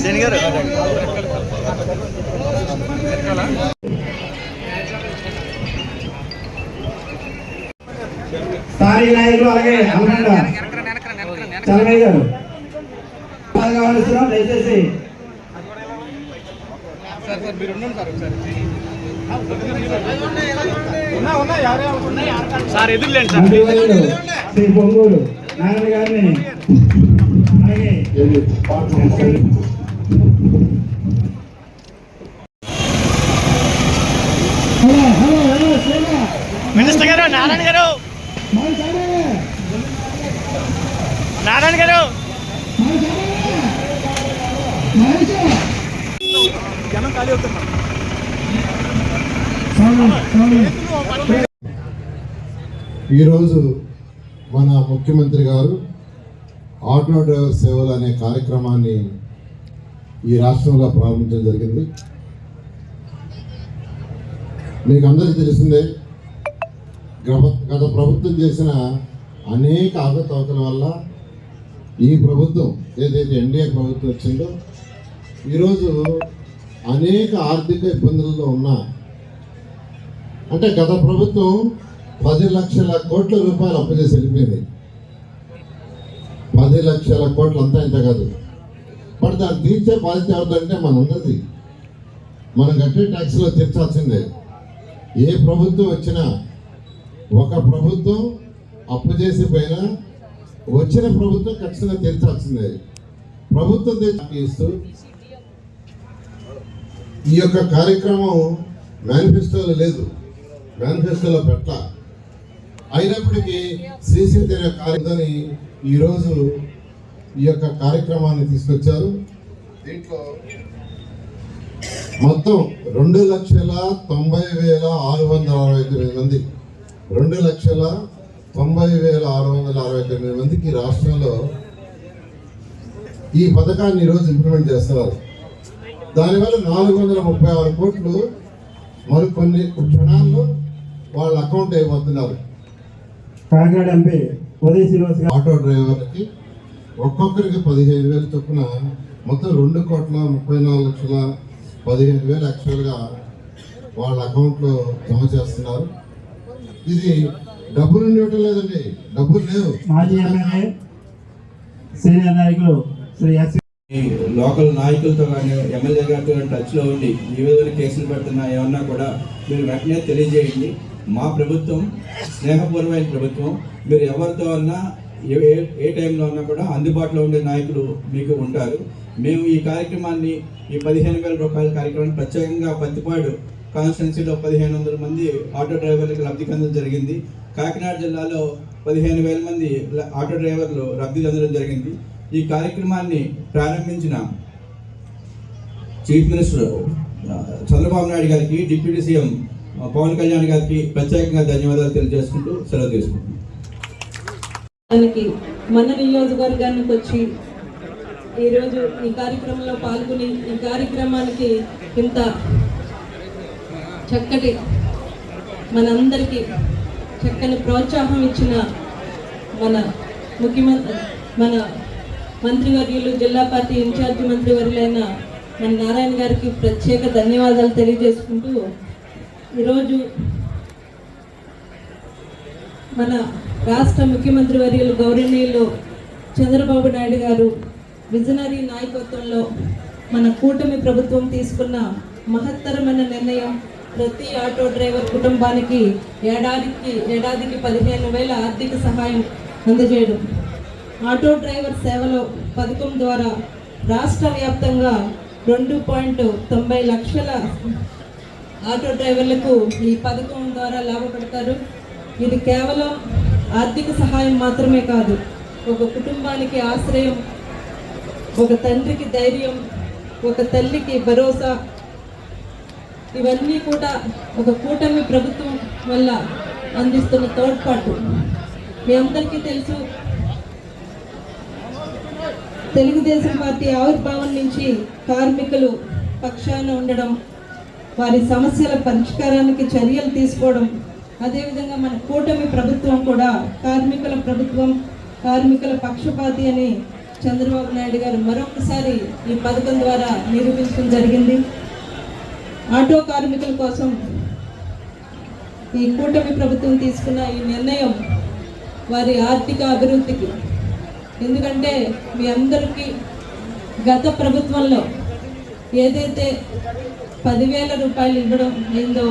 శని గారు స్థానిక నాయకులు అలాగే చలమయ్య గారు. గమనిస్తున్నాం దయచేసి. సార్ ఎదురులేండి సార్. శ్రీ పొంగూరు నారాయణ గారిని. అలాగే మినిస్టర్ గారు నారాయణ గారు. నారాయణ గారు. జనం ఖాళీ అవుతున్నారు ఈరోజు మన ముఖ్యమంత్రి గారు ఆటో డ్రైవర్ సేవలు అనే కార్యక్రమాన్ని ఈ రాష్ట్రంలో ప్రారంభించడం జరిగింది. మీకు అందరికీ తెలిసిందే గత గత ప్రభుత్వం చేసిన అనేక అవకతవకల వల్ల ఈ ప్రభుత్వం ఏదైతే ఎన్డీఏ ప్రభుత్వం వచ్చిందో ఈరోజు అనేక ఆర్థిక ఇబ్బందుల్లో ఉన్న అంటే గత ప్రభుత్వం పది లక్షల కోట్ల రూపాయలు అప్పు చేసి వెళ్ళిపోయింది. పది లక్షల కోట్లు అంతా ఇంత కాదు. బట్ దాన్ని తీర్చే బాధ్యత ఎవరిదంటే మనందరిది మనం కట్టే ట్యాక్స్లో తీర్చాల్సిందే. ఏ ప్రభుత్వం వచ్చినా ఒక ప్రభుత్వం అప్పు చేసి పోయినా వచ్చిన ప్రభుత్వం ఖచ్చితంగా తీర్చాల్సిందే. ప్రభుత్వం తీర్చిస్తూ ఇస్తూ ఈ యొక్క కార్యక్రమం మేనిఫెస్టోలో లేదు. మేనిఫెస్టోలో పెట్టాలి. అయినప్పటికీ శ్రీశ్రీ తీర కార్యక్రమాన్ని ఈరోజు ఈ యొక్క కార్యక్రమాన్ని తీసుకొచ్చారు. దీంట్లో మొత్తం రెండు లక్షల తొంభై వేల ఆరు వందల అరవై తొమ్మిది మంది రెండు లక్షల తొంభై వేల ఆరు వందల అరవై తొమ్మిది మందికి రాష్ట్రంలో ఈ పథకాన్ని ఈరోజు ఇంప్లిమెంట్ చేస్తున్నారు. దానివల్ల నాలుగు వందల ముప్పై ఆరు కోట్లు మరికొన్ని క్షణాల్లో వాళ్ళ అకౌంట్ అయిపోతున్నారు. కాకినాడ ఎంపీ ఉదయ్ శ్రీనివాస్ ఆటో డ్రైవర్లకి ఒక్కొక్కరికి పదిహేను వేలు చొప్పున మొత్తం రెండు కోట్ల ముప్పై నాలుగు లక్షల పదిహేను వేలు యాక్చువల్గా వాళ్ళ అకౌంట్లో జమ చేస్తున్నారు. ఇది డబ్బులు ఇవ్వటం లేదండి. డబ్బులు లేవు. మాజీ ఎమ్మెల్యే సీనియర్ నాయకులు శ్రీ లోకల్ నాయకులతో కానీ ఎమ్మెల్యే గారితో టచ్లో ఉండి ఏ విధమైన కేసులు పెడుతున్నా ఏమన్నా కూడా మీరు వెంటనే తెలియజేయండి. మా ప్రభుత్వం స్నేహపూర్వమైన ప్రభుత్వం మీరు ఎవరితో అన్నా ఏ ఏ- టైంలో ఉన్నా కూడా అందుబాటులో ఉండే నాయకులు మీకు ఉంటారు. మేము ఈ కార్యక్రమాన్ని ఈ పదిహేను వేల రూపాయల కార్యక్రమాన్ని ప్రత్యేకంగా పత్తిపాడు కాన్స్టిట్యున్సీలో పదిహేను వందల మంది ఆటో డ్రైవర్లకు లబ్ధి పొందడం జరిగింది. కాకినాడ జిల్లాలో పదిహేను వేల మంది ఆటో డ్రైవర్లు లబ్ధి పొందడం జరిగింది. ఈ కార్యక్రమాన్ని ప్రారంభించిన చీఫ్ మినిస్టర్ చంద్రబాబు నాయుడు గారికి డిప్యూటీ సీఎం పవన్ కళ్యాణ్ గారికి ప్రత్యేకంగా ధన్యవాదాలు తెలియజేసుకుంటూ సెలవు తీసుకుంటున్నాను మన నియోజకవర్గానికి వచ్చి ఈరోజు ఈ కార్యక్రమంలో పాల్గొని ఈ కార్యక్రమానికి ఇంత చక్కటి మనందరికీ చక్కని ప్రోత్సాహం ఇచ్చిన మన ముఖ్యమంత్రి మన మంత్రివర్యులు జిల్లా పార్టీ ఇన్ఛార్జి మంత్రివర్యులైన మన నారాయణ గారికి ప్రత్యేక ధన్యవాదాలు తెలియజేసుకుంటూ ఈరోజు మన రాష్ట్ర ముఖ్యమంత్రి వర్యులు గౌరవనీయులు చంద్రబాబు నాయుడు గారు విజనరీ నాయకత్వంలో మన కూటమి ప్రభుత్వం తీసుకున్న మహత్తరమైన నిర్ణయం ప్రతి ఆటో డ్రైవర్ కుటుంబానికి ఏడాదికి ఏడాదికి పదిహేను వేల ఆర్థిక సహాయం అందజేయడం. ఆటో డ్రైవర్ సేవలో పథకం ద్వారా రాష్ట్ర వ్యాప్తంగా రెండు పాయింట్ తొంభై లక్షల ఆటో డ్రైవర్లకు ఈ పథకం ద్వారా లాభపడతారు. ఇది కేవలం ఆర్థిక సహాయం మాత్రమే కాదు ఒక కుటుంబానికి ఆశ్రయం ఒక తండ్రికి ధైర్యం ఒక తల్లికి భరోసా ఇవన్నీ కూడా ఒక కూటమి ప్రభుత్వం వల్ల అందిస్తున్న తోడ్పాటు. మీ అందరికీ తెలుసు తెలుగుదేశం పార్టీ ఆవిర్భావం నుంచి కార్మికులు పక్షాన ఉండడం వారి సమస్యల పరిష్కారానికి చర్యలు తీసుకోవడం. అదేవిధంగా మన కూటమి ప్రభుత్వం కూడా కార్మికుల ప్రభుత్వం కార్మికుల పక్షపాతి అని చంద్రబాబు నాయుడు గారు మరొకసారి ఈ పథకం ద్వారా నిరూపించడం జరిగింది. ఆటో కార్మికుల కోసం ఈ కూటమి ప్రభుత్వం తీసుకున్న ఈ నిర్ణయం వారి ఆర్థిక అభివృద్ధికి. ఎందుకంటే మీ అందరికీ గత ప్రభుత్వంలో ఏదైతే పదివేల రూపాయలు ఇవ్వడం ఏందో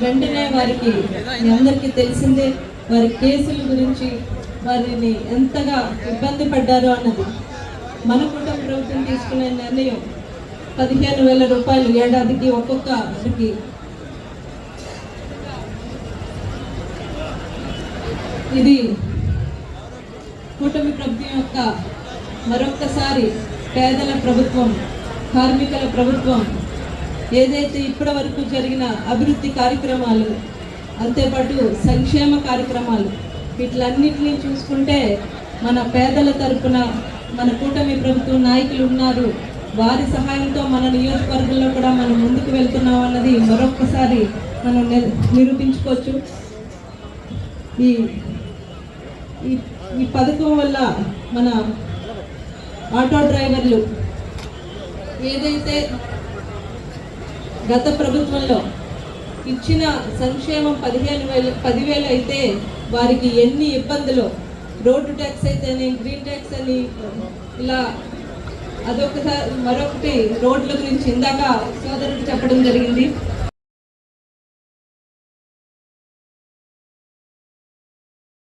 వెంటనే వారికి మీ అందరికీ తెలిసిందే. వారి కేసుల గురించి వారిని ఎంతగా ఇబ్బంది పడ్డారో అన్నది. మన కుటుంబ ప్రభుత్వం తీసుకునే నిర్ణయం పదిహేను వేల రూపాయలు ఏడాదికి ఒక్కొక్కరికి ఇది కూటమి ప్రభుత్వం యొక్క మరొక్కసారి పేదల ప్రభుత్వం కార్మికుల ప్రభుత్వం ఏదైతే ఇప్పటి వరకు జరిగిన అభివృద్ధి కార్యక్రమాలు అంతేపాటు సంక్షేమ కార్యక్రమాలు వీటిలన్నింటినీ చూసుకుంటే మన పేదల తరపున మన కూటమి ప్రభుత్వం నాయకులు ఉన్నారు. వారి సహాయంతో మన నియోజకవర్గంలో కూడా మనం ముందుకు వెళ్తున్నాం అన్నది మరొకసారి మనం నిరూపించుకోవచ్చు. ఈ ఈ పథకం వల్ల మన ఆటో డ్రైవర్లు ఏదైతే గత ప్రభుత్వంలో ఇచ్చిన సంక్షేమం పదిహేను వేలు పదివేలు అయితే వారికి ఎన్ని ఇబ్బందులు? రోడ్డు ట్యాక్స్ అయితేనే గ్రీన్ ట్యాక్స్ అని ఇలా అదొకసారి మరొకటి రోడ్ల గురించి ఇందాక సోదరుడు చెప్పడం జరిగింది.